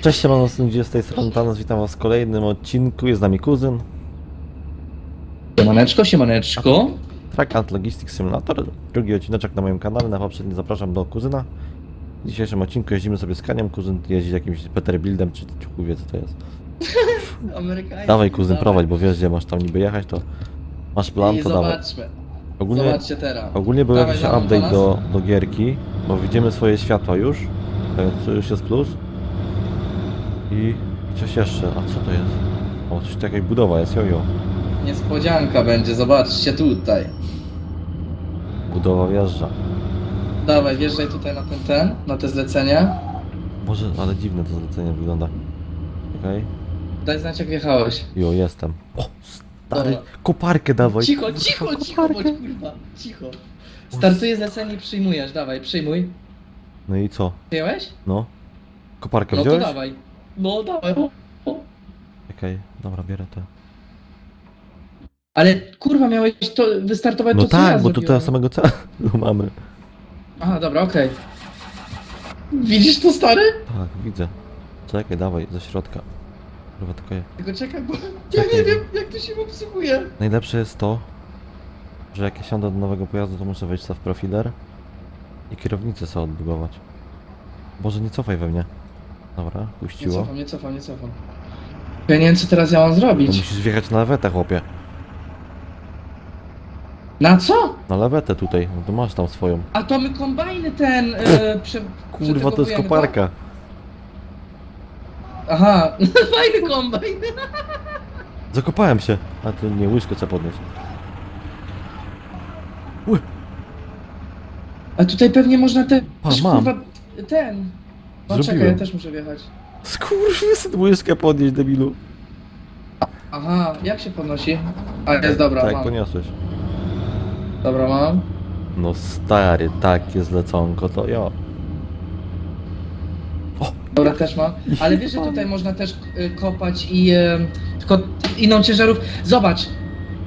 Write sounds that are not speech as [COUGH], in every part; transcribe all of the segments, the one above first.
Cześć, siemano, sędzia z tej strony Thanos, witam was w kolejnym odcinku, jest z nami kuzyn, Siemaneczko, siemaneczko. Track Ant Logistics Simulator, drugi odcineczek na moim kanale, na poprzedni zapraszam do kuzyna. W dzisiejszym odcinku jeździmy sobie z Kaniem, kuzyn jeździ jakimś Peterbuildem, czy czy chuj wie co to jest. [LAUGHS] Amerykański. Dawaj kuzyn, prowadź, bo wiesz gdzie masz tam niby jechać, to masz plan, I to dawaj. zobaczmy. Ogólnie, Zobaczcie teraz. ogólnie był Dawaj, jakiś update do do, gierki, bo widzimy swoje światła już, więc to już jest plus. I, i coś jeszcze, a co to jest? O, coś taka budowa jest, jojo. Niespodzianka będzie, zobaczcie tutaj. Budowa wjeżdża. Dawaj, wjeżdżaj tutaj na ten ten, na te zlecenie. Boże, ale dziwne to zlecenie wygląda. Okej. Daj znać jak wjechałeś. Jo, jestem. O, stary, Dobra. koparkę dawaj. Cicho, cicho, cicho, bądź kurwa. Cicho. Startuje zlecenie i przyjmujesz, dawaj, przyjmuj. No i co? Przyjąłeś? No? Koparkę No to wziąłeś? dawaj. No dawaj. O, o. Okej, dobra, bierę to. Ale kurwa, miałeś to wystartować No to co ja tak, bo tu zrobiłem. teraz samego celu [LAUGHS] mamy. Aha, dobra, okej. Widzisz to stary? Tak, widzę. Czekaj, dawaj, ze środka. Kurwa, tylko je. Tylko czekaj, bo ja Czekaj, nie bo- wiem jak to się obsługuje. Najlepsze jest to, że jak ja siądę do nowego pojazdu, to muszę wejść sobie w profiler i kierownicę sobie odbugować. Boże, nie cofaj we mnie. Dobra, Nie puściło. cofam, nie cofam, nie cofam. Ja nie wiem co teraz ja mam To zrobić. musisz wjechać na lewetę, chłopie. Na co? Na lewetę tutaj, no to masz tam swoją. A to my kombajny ten... E, prze, Kurwa, to jest przetegowujemy, koparka. tak? Aha, [LAUGHS] fajny kombajn. Zakopałem się. A to nie, łyżkę trzeba podnieść. A tutaj pewnie można te... A, mam. Kurwa, ten... No czekaj, Zrobiłem. ja też muszę wjechać. skurwysyn, łyżkę podnieść, debilu. Aha, jak się podnosi? A, jest dobra, Tak, mam. poniosłeś. Dobra, mam. No stary, takie zleconko, to jo. Dobra, też mam. Ale wiesz, że tutaj można też y, kopać i... E, tylko inną ciężarówkę... Zobacz!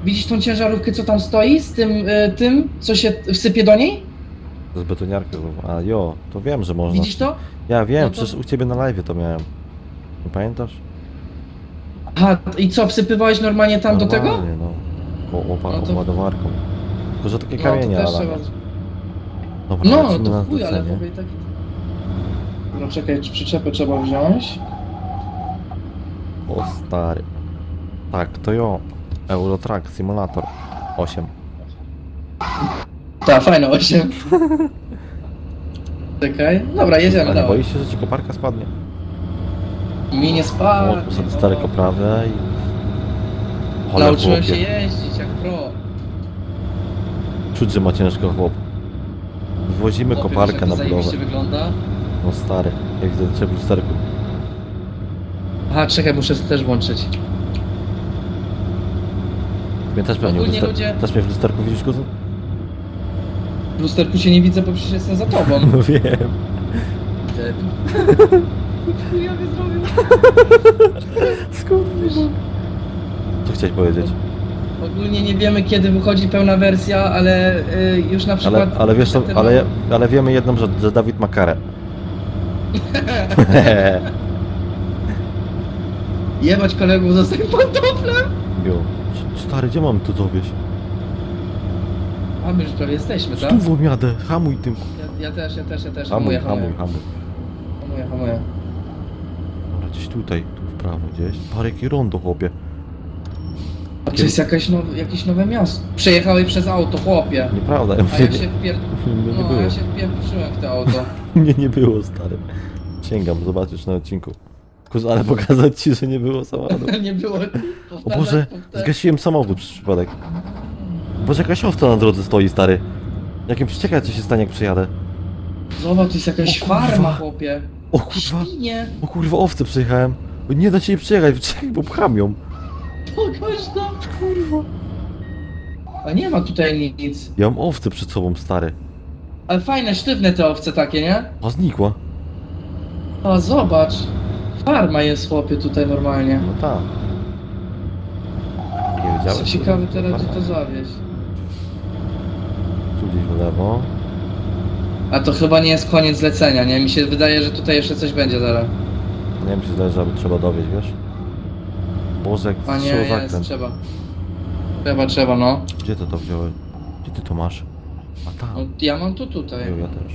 Widzisz tą ciężarówkę, co tam stoi z tym, y, tym, co się wsypie do niej? Z betoniarką, a jo, to wiem, że można. Widzisz to? Ja wiem, No to- przecież u ciebie na live to miałem. Nie pamiętasz? Aha, i co, wsypywałeś normalnie tam do tego? Normalnie, no. O, opa, No to- ładowarką. Tylko, że takie No, kamienie, też ale... Dobra, No, lecimy to na chuj, ale zlecenie. i taki... No czekaj, czy przyczepę trzeba wziąć? O stary. Tak, to jo. Eurotrack Simulator 8. Tak, fajne, 8. Czekaj, dobra, jedziemy, A nie dawaj. boisz się, że ci koparka spadnie? Mi nie O, spadł. tu sobie stare koprawę i... Ole Nauczyłem się chłopie. jeździć jak pro. Czuć, że ma ciężko chłop. Wwozimy Chłopie, koparkę wiesz, jak na to budowę. zajebiście wygląda. No stary, jak widzę w lusterku. Aha, czekaj, muszę to też włączyć. Mnie też pewnie w Ogólnie luster... ludzie- Też mnie w lusterku widzisz, kuzyn? W lusterku cię nie widzę, bo przecież jestem za tobą. [LAUGHS] No wiem. [LAUGHS] Chuja mnie zrobił. [LAUGHS] Skąd Co chciałeś powiedzieć? Ogólnie nie wiemy kiedy wychodzi pełna wersja, ale y, już na Ale, przykład... ale wiesz co, ten- ale, ale wiemy jedną, że, że Dawid ma karę. Jebać kolegów zostań pantoflem! Jo. Stary, gdzie mam tu dowieść? A my już prawie jesteśmy, tak? Stówą jadę, hamuj tym. Ja, ja też, ja też, ja też. Hamuj, Hamuję, hamuj, hamuję. hamuj. Hamuję, hamuję. Dobra, gdzieś tutaj, tu w prawo gdzieś. Parę rondo, chłopie. A to jest jakaś now, jakieś nowe miasto. Przejechałeś przez auto, chłopie. Nieprawda, A ja się [LAUGHS] wpier... mnie nie No, a było. ja się wpierdziłem w to auto. [LAUGHS] Mnie nie było, stary. Sięgam, zobaczysz na odcinku. Kurz, ale pokazać ci, że nie było samochodu. [LAUGHS] nie było... O Boże, zgasiłem samochód przez przypadek. Boże, jakaś owca na drodze stoi, stary. Jakim przeciekaj, co się stanie, jak przyjadę. Zobacz, to jest jakaś O kurwa. farma, chłopie. O kurwa, Świnie. o kurwa, owce przejechałem. Nie da się jej przejechać, czekaj, bo pcham ją. Pokaż to. Kurwa. A nie ma tutaj nic. Ja mam owce przed sobą, stary. Ale fajne, sztywne te owce takie, nie? A znikła. O, zobacz. Farma jest, chłopie, tutaj normalnie. No tak. Nie ciekawe teraz, gdzie to zawieźć. Gdzieś w lewo. A to chyba nie jest koniec zlecenia, nie? Mi się wydaje, że tutaj jeszcze coś będzie zaraz. Nie wiem, czy zdaje, żeby trzeba dowieść, wiesz? Boże, jak A nie, wstrzał jest, zakręt. trzeba. Trzeba, trzeba, no. Gdzie ty to wziąłeś? Gdzie ty to masz? A tam. no ja mam to tutaj. Ja też.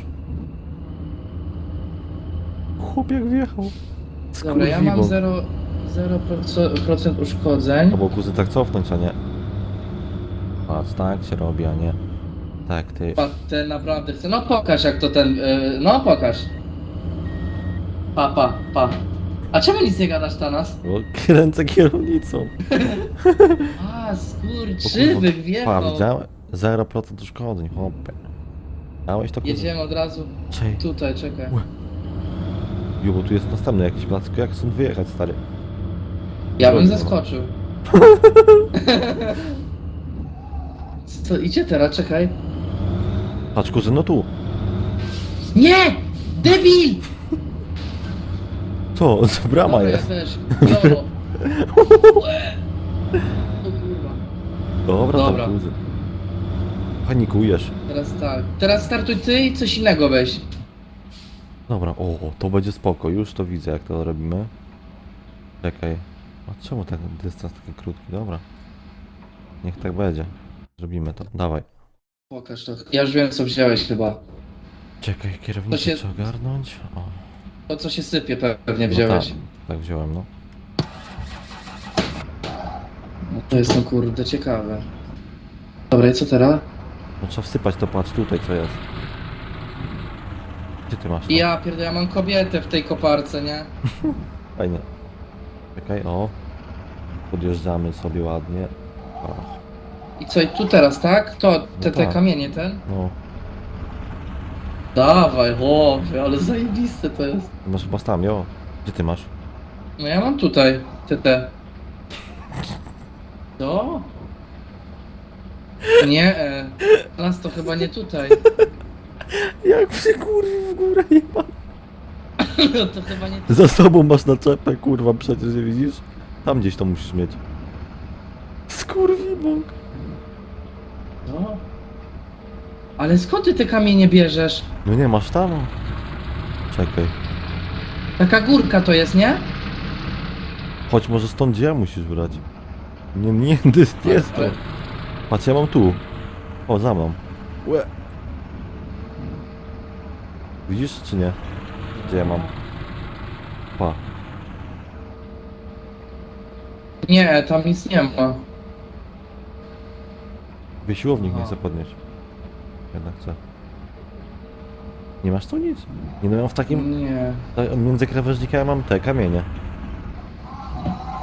Chłop jak wjechał. Dobra, ja mam Skurwibo. 0, 0% uszkodzeń. Albo kuzy tak cofnąć, a nie. Patrz, tak się robi, a nie. Tak, ty. Pa, ten naprawdę chce. No pokaż jak to ten. Yy, no pokaż. Pa, pa, pa. A czemu nic nie gadasz, Tanas? Bo kręcę kierownicą. [LAUGHS] A, O skurczybyk kurwa, Pa, wjechał. widziałem? 0% uszkodzeń, chłopie. Dałeś to? Jedziemy od razu Czej. tutaj, czekaj. Jo, bo tu jest następny jakiś plac, jak stąd wyjechać, stary? Ja bym zeskoczył. [LAUGHS] Co, idzie teraz, czekaj. Patrz, kuzyn, no tu. Nie! Debil! Co? [LAUGHS] Co brama Dobra, jest? O kurwa. Dobra, Dobra. tam kuzyn. Panikujesz. Teraz tak. Teraz startuj ty i coś innego weź. Dobra, o, to będzie spoko, już to widzę jak to robimy. Czekaj. A czemu ten dystans taki krótki? Dobra. Niech tak będzie. Zrobimy to. Dawaj. Pokaż to. Ja już wiem co wziąłeś chyba. Czekaj, kierownicę To się- trzeba ogarnąć. O, To co się sypie pewnie no wziąłeś. tak, tak wziąłem, no. No to jest no kurde ciekawe. Dobra i co teraz? No trzeba wsypać to, patrz tutaj co jest. Gdzie ty masz to? Ja pierdolę, ja mam kobietę w tej koparce, nie? [LAUGHS] Fajnie. Czekaj, o. Podjeżdżamy sobie ładnie. O, I co, i tu teraz, tak? To, te, te tak. kamienie ten? no, Dawaj, chłopie, ale zajebiste to jest. masz chyba tam, jo. Gdzie ty masz? No ja mam tutaj te te. Co? Nie, e, las to chyba nie tutaj. [LAUGHS] Jak się kurwi w górę jeba. No to chyba nie Za sobą masz naczepę, kurwa, przecież nie widzisz? Tam gdzieś to musisz mieć. Skurwi bąk. No. Ale skąd ty te kamienie bierzesz? No nie, masz tam? Czekaj. Taka górka to jest, nie? Chodź, może stąd gdzie musisz brać. Nie, nie, [LAUGHS] jest, jest to. Patrz, ja mam tu. O, za mną. Łe. Widzisz, czy nie? Gdzie ja mam? Pa. Nie, tam nic nie ma. Wysiłownik nie Aha. chce podnieść. Jednak chce. Nie masz tu nic? Nie no, ja mam w takim... Nie. ta- Między krawężnikami mam te kamienie.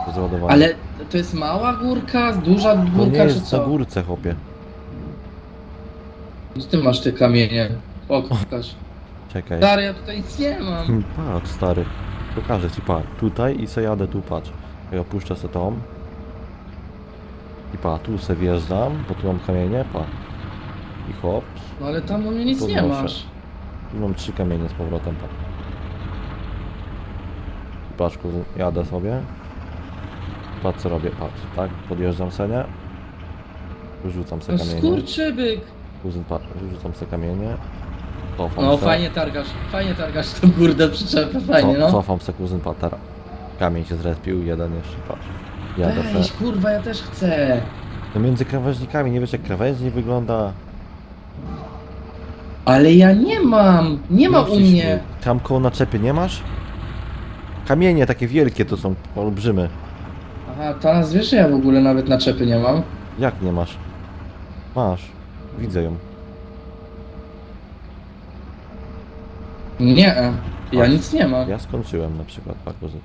Do załadowania. Ale to jest mała górka, duża To nie górka, czy jest na co? górce, chłopie. Gdzie ty masz te kamienie? Pokaż. Czekaj. Stary, ja tutaj nic nie mam. Hmm, [LAUGHS] Patrz, stary. Pokażę ci, patrz. Tutaj i se jadę tu, patrz. Ja opuszczę se tą. I pa, tu se wjeżdżam, bo tu mam kamienie, pa. I hop. No ale tam u mnie nic nie Podnoszę. masz. I mam trzy kamienie z powrotem, pa. I patrz, kuzyn, jadę sobie. Patrz co robię, patrz, tak? Podjeżdżam se, nie? Wyrzucam se No kamienie. skurczybyk. Kuzyn, patrz, wyrzucam se kamienie. Cofam No se. fajnie targasz, fajnie targasz tą kurde przyczepę, fajnie Co, no. Cofam se kuzyn patera. Kamień się zrespił, jeden jeszcze, patrz. Jadę Weź se. kurwa, ja też chcę. No między krawężnikami, nie wiesz jak krawężnik wygląda? Ale ja nie mam, nie ma u Musisz mnie. Tam koło naczepy nie masz? Kamienie takie wielkie to są, olbrzymy. Aha, teraz wiesz, że ja w ogóle nawet naczepy nie mam. Jak nie masz? Masz. Widzę ją. Nie, ja nic nie mam. Ja skończyłem na przykład parkuzy.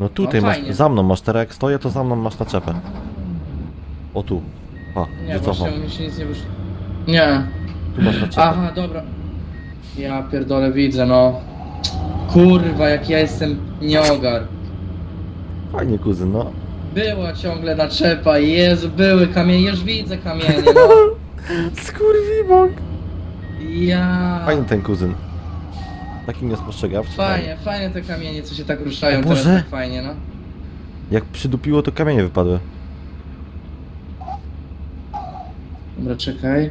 No tutaj No masz, fajnie. za mną masz, teraz jak stoję to za mną masz naczepę. O tu. Pa, Nie, cofam. właśnie mi się nic nie wyszło. Nie. Tu masz naczepę. Aha, dobra. Ja pierdolę, widzę, no. Kurwa, jak ja jestem nieogar. Fajnie kuzyn, no. Była ciągle naczepa, Jezu, były kamienie, już widzę kamienie, no. [LAUGHS] Skurwibok. Ja... Fajny ten kuzyn. Taki niespostrzegawczy. Fajnie, fajnie te kamienie, co się tak ruszają O teraz Boże. tak fajnie, no. Jak przydupiło to kamienie wypadły. Dobra, czekaj.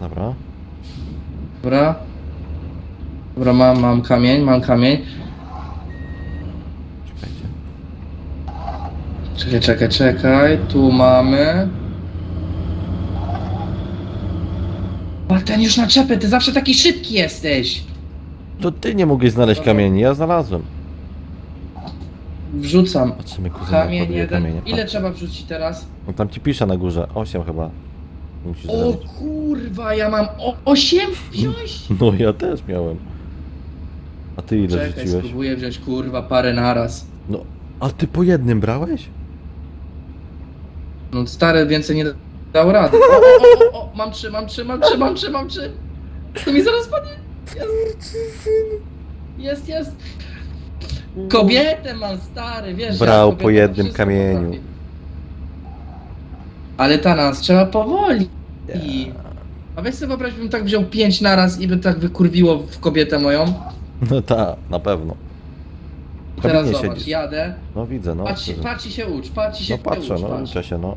Dobra. Dobra. Dobra, mam, mam kamień, mam kamień. Czekajcie. Czekaj, czekaj, czekaj. Tu mamy. A ten już naczepy, ty zawsze taki szybki jesteś. To ty nie mogłeś znaleźć Dobra. kamieni, ja znalazłem. Wrzucam. Patrzymy, Kamień jeden. kamienie. Ile Patrz. trzeba wrzucić teraz? No tam ci pisze na górze, 8 chyba. Musisz O zrobić. kurwa, ja mam o 8 wziąć? [LAUGHS] No ja też miałem. A ty ile Czekaj, rzuciłeś? spróbuję wziąć kurwa parę naraz. No, a ty po jednym brałeś? No stary więcej nie dał rady. O, o, o, o, mam trzy, mam trzy, mam trzy, mam trzy, mam trzy. To mi zaraz padnie. Jest, jest. Kobietę mam stary, wiesz. Brał ja po jednym wszystko kamieniu. Ale ta nas trzeba powoli. A weź sobie wyobraź, bym tak wziął pięć naraz i by tak wykurwiło w kobietę moją. No ta, na pewno. Teraz kabinie zobacz, siedzisz. jadę. No widzę, no. Patrz, patrz i się ucz, patrz i się No patrzę, ucz, no patrz. uczę się, no.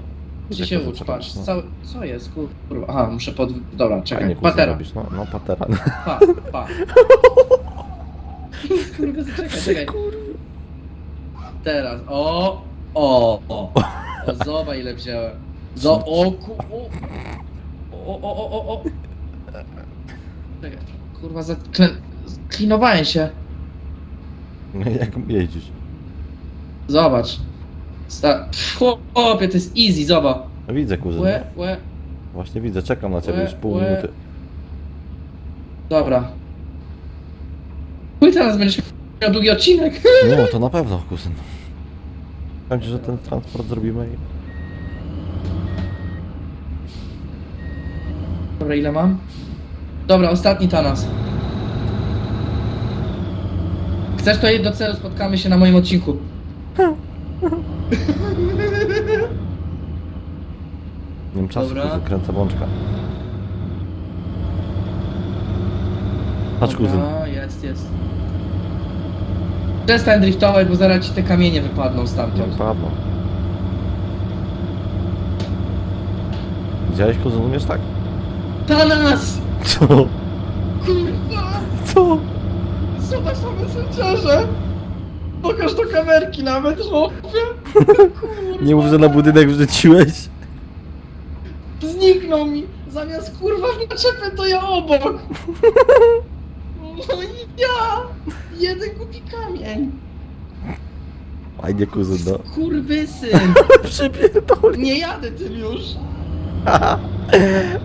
Jak się ucz, patrz. no. Cały, co jest, kurwa? Aha, muszę pod... Dobra, czekaj, Fajnie patera. robisz, no, no patera. Pa, pa. [LAUGHS] Kurwa, [LAUGHS] czekaj, czekaj. Teraz, o, o, o. O, zobacz ile wziąłem. Zo, o, ku, o. O, o, o, o, o. Czekaj, kurwa, zaklinowałem się. No jak jeździsz? Zobacz. Sta Chłopie, to jest easy, zobacz. No widzę kuzyn. Łe, łe. Właśnie widzę, czekam na ciebie Łe, już pół łe. minuty. Dobra. Chuj teraz będziesz miał długi odcinek. [LAUGHS] No to na pewno kuzyn. Powiem ci, że ten transport zrobimy i... Dobra, ile mam? Dobra, ostatni Tanas. Chcesz to jedź do celu, spotkamy się na moim odcinku. [LAUGHS] Nie wiem czasu, Dobra. kuzyn, kręcę bączka. Patrz kuzyn. Dobra, jest, jest. Przestań driftować, bo zaraz ci te kamienie wypadną Nie stamtąd. padło. Widziałeś kuzyn, umiesz tak? Tanas! Co? Kurwa! Co? Zobacz na messengerze! Pokaż do kamerki nawet, chłopie! Kurwa! Nie mów, że na budynek wrzuciłeś. Zniknął mi! Zamiast kurwa w naczepę to ja obok! No i ja! Jeden głupi kamień! Fajnie kuzyn, no. Kurwysyn! [LAUGHS] Przypierdol. Nie jadę tym już!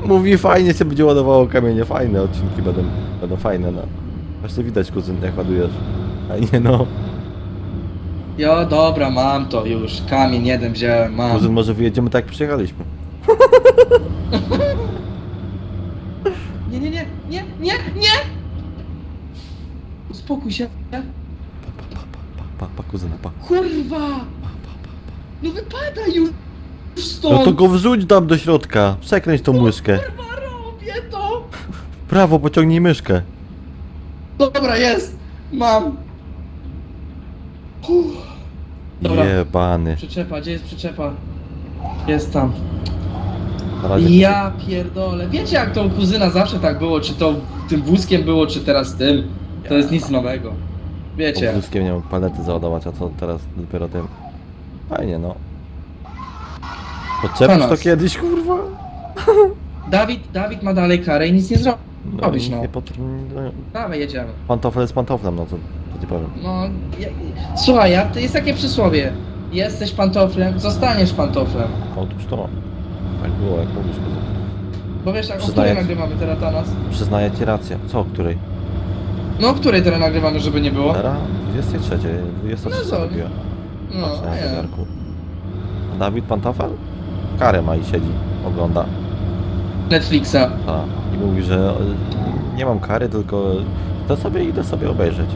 Mówi fajnie się będzie ładowało kamienie, fajne odcinki będą, będą fajne, no. Właśnie widać kuzyn, jak ładujesz. Fajnie, no. Jo, dobra, mam to już. Kamień jeden wziąłem, mam. Kuzyn, może wyjedziemy tak jak przyjechaliśmy. [LAUGHS] Nie, nie, nie, nie, nie, nie! Uspokój się. Pa, pa, pa, kuzyna, pa. Kurwa! No wypada już No stąd! to go wrzuć tam do środka. Przekręć tą myszkę. Kurwa, robię to! W prawo pociągnij myszkę. Dobra, jest! Mam! Uff. Dobra. Jebany. Przyczepa, gdzie jest przyczepa? Jest tam. Na razie Ja pierdolę. Wiecie jak to u kuzyna zawsze tak było, czy to tym wózkiem było, czy teraz tym. To jest nic nowego. Wiecie. Wózkiem nie mógł palety załadować, a co teraz dopiero tym. Fajnie, no. Podczepisz to Panas. kiedyś, kurwa? Dawid, Dawid ma dalej karę i nic nie zrobi. No, Robisz, no. Nie pot... no, Dawaj, jedziemy. Pantofel z pantoflem, no co, powiem. No, ja, słuchaj, ja, to jest takie przysłowie. Jesteś pantoflem, zostaniesz pantoflem. Otóż to. Tak było, jak mówisz, kuzyn. Bo wiesz, jak o Przyznaję. której nagrywamy teraz Tanas? Przyznaję ci rację. Co, o której? No, o której teraz nagrywamy, żeby nie było? Teraz? 23, 23 No co? robiła. No, na a zegarku. Dawid Pantofel? Karę ma i siedzi, ogląda. Netflixa. A, I mówi, że e, nie mam kary, tylko to sobie idę sobie obejrzeć.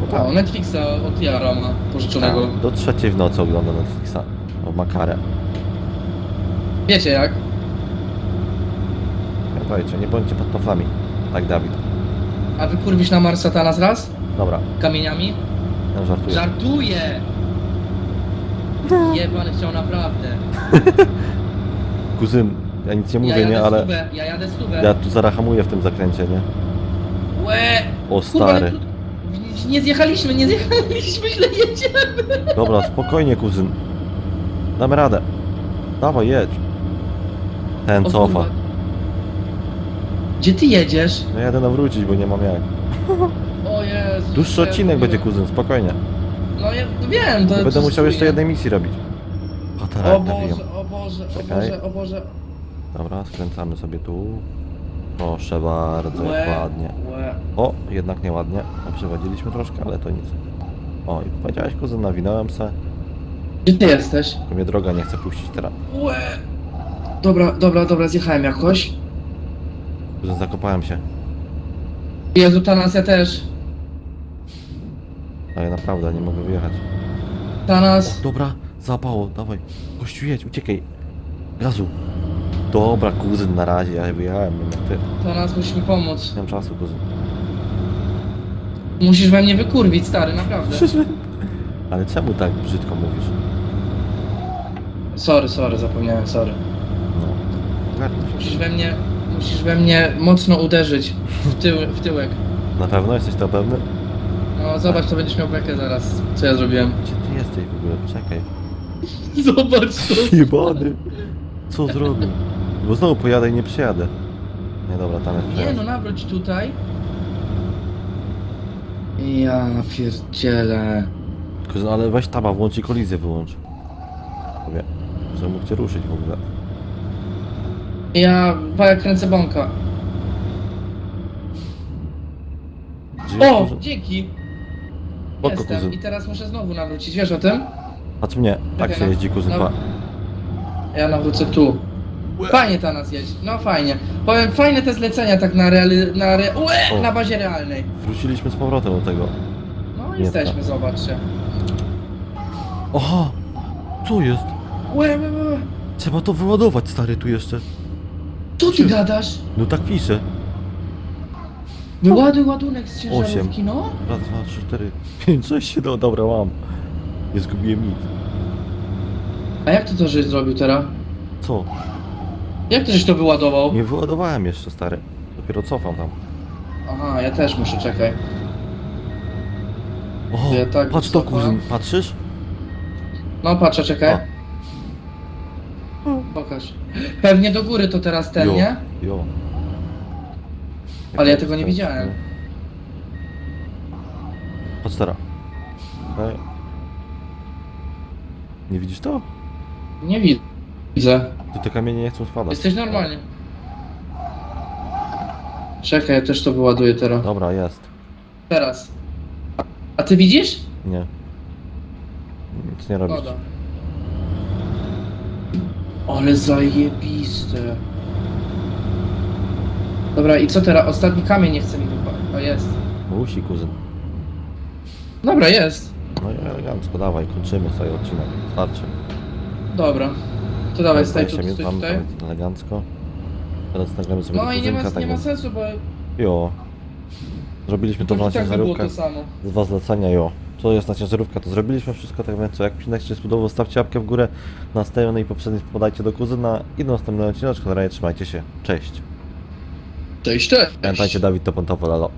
No O, tak. Netflixa od Jara ma pożyczonego. tak, do trzeciej w nocy ogląda Netflixa. Bo ma karę. Wiecie jak? Pamiętajcie, nie bądźcie pantoflami. Tak, Dawid. A wy kurwisz na Marsa Tanas raz? Dobra, Kamieniami? ja żartuję. Żartuję! [LAUGHS] Jebany chciał naprawdę. [LAUGHS] Kuzyn, ja nic nie ja mówię, jadę nie, ale stówę, ja jadę stówę. ja tu zaraz hamuję w tym zakręcie, nie? Łe! O Kurwa, ale stary. Nie zjechaliśmy, nie zjechaliśmy, źle jedziemy. Dobra, spokojnie kuzyn. Damy radę. Dawaj, jedź. Ten O cofa. kurwa. Gdzie ty jedziesz? No jadę nawrócić, bo nie mam jak. O Jezu. Dłuższy ja odcinek będzie kuzyn, spokojnie. No ja wiem, to Będę to musiał jeszcze jednej misji robić. O Patarak nawijam. Boże, o Boże, o Czekaj. Boże, o Boże. Dobra, skręcamy sobie tu. Proszę bardzo, ładnie. O, jednak nieładnie. Przewodziliśmy troszkę, ale to nic. O, i powiedziałeś kuzyn, nawinąłem se. Gdzie ty jesteś? Tylko mnie droga nie chce puścić teraz. Łe. Dobra, dobra, dobra, zjechałem jakoś. Kuzyn, zakopałem się. Jezu, Tanas, ja też. Ale naprawdę, nie mogę wyjechać. Tanas. Dobra, zapało, dawaj. Gościu, jedź, uciekaj. Gazu. Dobra, kuzyn, na razie, ja wyjechałem, wiem, ty. Tanas, musisz mi pomóc. Nie mam czasu, kuzyn. Musisz we mnie wykurwić, stary, naprawdę. [LAUGHS] Ale czemu tak brzydko mówisz? Sorry, sorry, zapomniałem, sorry. No. Ogarnij się. Musisz we mnie, musisz we mnie mocno uderzyć w, tył, w tyłek. Na pewno? Jesteś to pewny? No zobacz, to będziesz miał bekę zaraz, co ja zrobiłem. Gdzie ty jesteś w ogóle? Czekaj. [LAUGHS] Zobacz to. Jebany. Co zrobił? Bo znowu pojadę i nie przyjadę. Nie, dobra, tam jest Nie przejazd. no, nawróć tutaj. Ja pierdzielę. Kuzyn, ale weź taba, włącz i kolizję wyłącz. Mówię, że mógł cię ruszyć w ogóle. Ja paja kręcę bąka. Żyjesz, O, dzięki. Spoko, Jestem kuzyn. i teraz muszę znowu nawrócić, wiesz o tym? Patrz mnie, tak Czekaj, się no. jeździ kuzyn, No. pa. Ja nawrócę tu. Fajnie ta nas jeździ, no fajnie. Powiem, fajne te zlecenia tak na reali... na, re... Ue, O. na bazie realnej. Wróciliśmy z powrotem do tego. No jesteśmy, tak. zobaczcie. Aha! Co jest? Ue, ue, ue. Trzeba to wyładować, stary, tu jeszcze. Co ty gadasz? No tak pisze. Wyładuj ładunek z ciężarówki, Osiem. no. Raz, dwa, trzy, cztery, pięć, sześć, siedem, dobra, mam. Nie zgubiłem nic. A jak ty to żeś zrobił teraz? Co? Jak ty żeś to wyładował? Nie wyładowałem jeszcze, stary. Dopiero cofam tam. Aha, ja też muszę, czekaj. O, Ja tak patrz to, cofam. kuzyn, patrzysz? No patrzę, czekaj. O. Pokaż. Pewnie do góry to teraz ten, Jo, nie? Jo. Ale ja tego nie widziałem. Patrz teraz. Okej. Nie widzisz to? Nie widzę. Tu te kamienie nie chcą spadać. Jesteś normalnie. Czekaj, ja też to wyładuję teraz. Dobra, jest. Teraz. A ty widzisz? Nie. Nic nie robisz. Woda. Ale zajebiste. Dobra, i co teraz? Ostatni kamień nie chce mi wypaść. O, jest. Musi, kuzyn. Dobra, jest. No i elegancko, dawaj, kończymy sobie odcinek. Starczy. Dobra. To dawaj, staj tu, 20 minut stój mamy, tutaj. to elegancko. Teraz nagramy sobie No do i nie ma, kuzynka nie ma tego. sensu, bo Jo. Zrobiliśmy to to na i tak by było ciężarówkę. to samo. Dwa zlecenia, jo. Co jest na ciężarówkę, to zrobiliśmy wszystko, tak więc co, jak odcinek się spodobał, stawcie łapkę w górę. Następny i poprzedni podajcie do kuzyna i do następnego odcineczka. Na razie trzymajcie się. Cześć. Cześć, cześć. Pamiętajcie, Dawid to pontowo, lalo.